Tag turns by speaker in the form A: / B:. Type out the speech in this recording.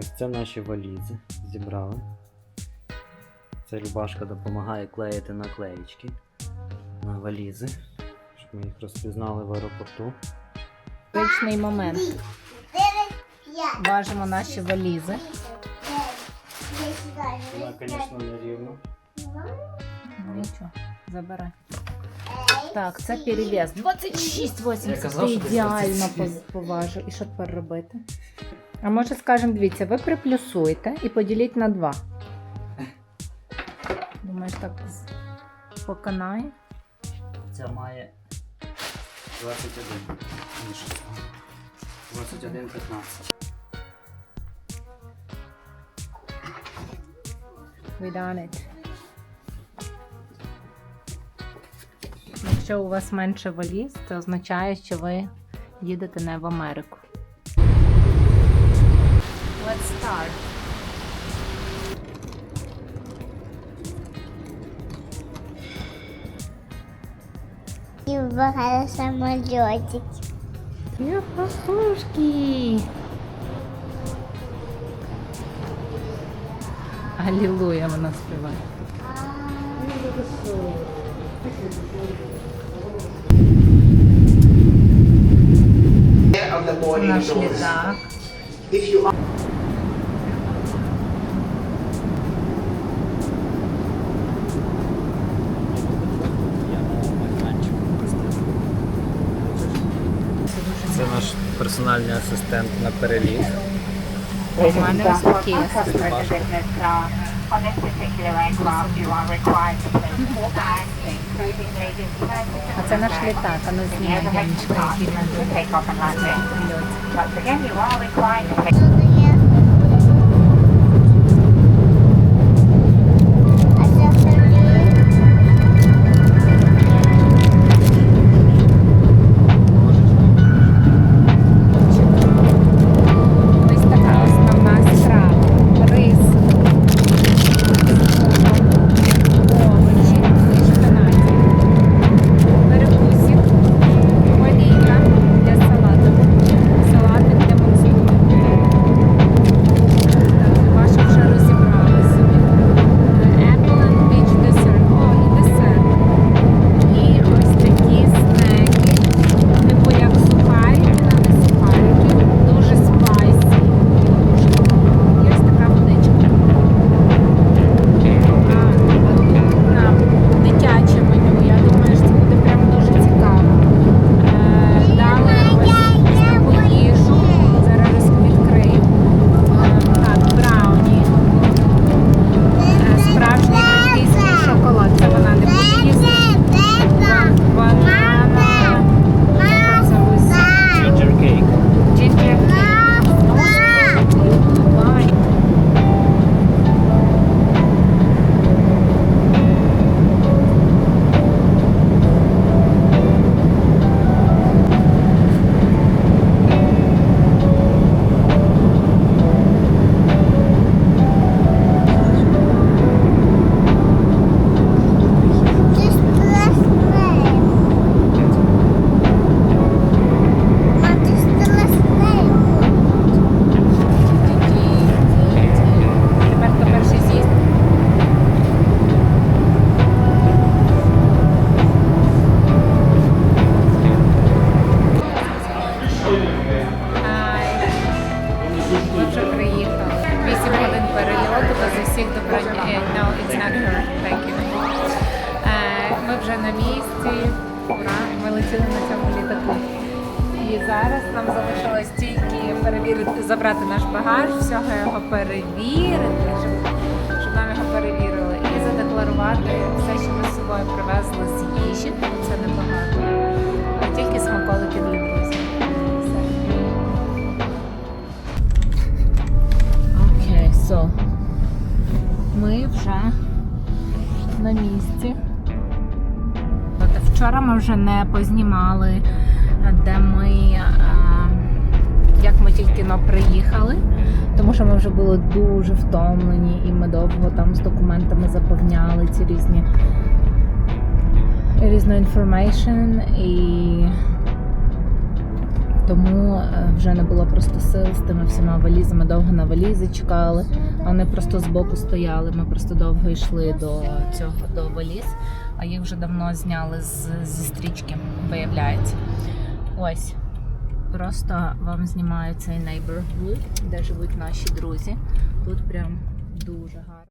A: Ось це наші валізи зібрали. Це Любашка допомагає клеїти наклеїчки на валізи, щоб ми їх розпізнали в аеропорту.
B: Критичний момент. Важимо наші валізи.
A: Вона, звісно, не рівно.
B: Нічого, забирай. Так, це перевес. 26,80.
A: Я
B: Ти ідеально
A: 26.
B: поз- поважив. І що тепер робити? А може скажемо, дивіться, ви приплюсуєте і поділіть на 2. Думаєш, так поканає?
A: Ця має 21. 21, 15.
B: We done it. Якщо у вас менше валіз, це означає, що ви їдете не в Америку. Let's start.
C: І багато самольотик.
B: Є пастушки. Алілуя вона співає.
D: of the
B: Це
D: boarding
B: наш
D: doors.
B: літак.
D: If you are
A: Це наш персональний асистент на переліт.
B: У мене ось такі.
E: On this particular aircraft, you are required to place four bags, including ladies' purses.
B: А це наш літак, а не
E: The
B: знімає
E: overhead
B: Яночка, який
E: compartment to
B: нам
E: take off and landing.
B: льот.
E: Once again, you are required to place
B: Thank you. Е, Ми вже на місці. Ура! Ми летіли на цьому літаку. І зараз нам залишилось тільки перевірити, забрати наш багаж, всього його перевірити, щоб, щоб нам його перевірили, і задекларувати все, що ми з собою привезли з їжі. Це небагато. Тільки смаколики для друзів. Окей, so. Ми вже на місці. Вчора ми вже не познімали, де ми, е, як ми тільки но приїхали, тому що ми вже були дуже втомлені і ми довго там з документами заповняли ці різні різну інформейшн і тому е, вже не було просто сил з тими всіма валізами. Довго на валізи чекали. Вони просто збоку стояли. Ми просто довго йшли до цього до валіз, а їх вже давно зняли з, зі стрічки, виявляється. Ось. Просто вам знімаю цей neighborhood, де живуть наші друзі. Тут прям дуже гарно.